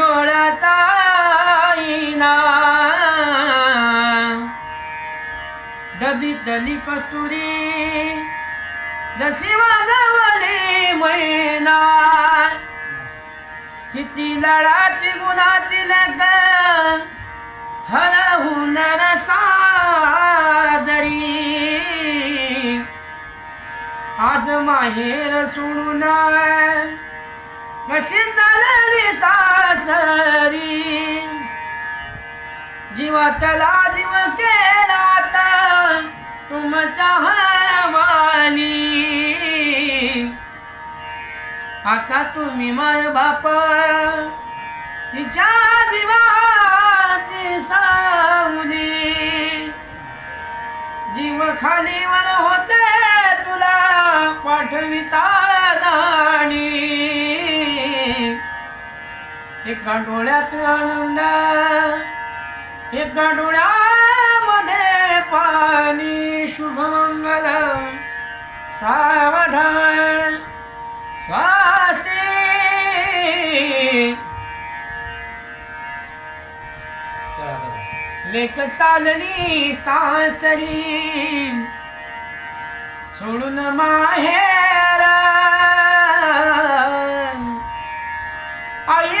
डोळ्याचा आईना कस्तुरी जशी वाजवली मैना. किती लढाची गुणाची लेख हरहून सादरी आज माहेर सोडून कशी चालली सासरी. जीवातला जीव केला आता तुमच्या हवाली. आता तुम्ही माय बाप हिच्या जीवाची सावली. जीव खालीवर होते तुला पाठविता. एका डोळ्यात आनंद एका डोळ्यामध्ये पाणी शुभमंगल सावधान स्वास्ती लेख चालली सासरी सोडून माहेर. आई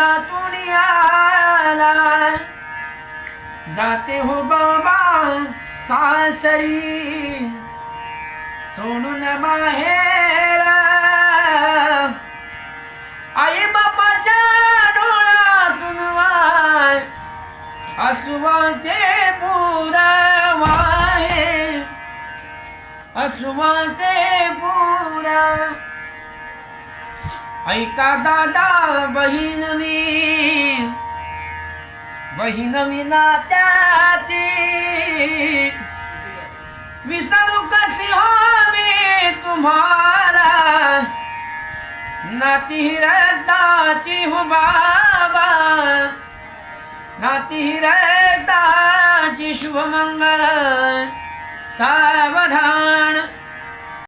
कंठ आला जाते हो बाबा सासरी. सोडून बाहेर. आई बापाच्या डोळ्यातून वाय. असुवाचे पुरावाहे असुवाचे पुरा ऐका दादा बहीण मी बहीण मी नात्याची. विसरू कशी हो मी तुम्हाला? नाती रक्ताची हो बाबा. नाती रक्ताची शुभमंगल. सावधान.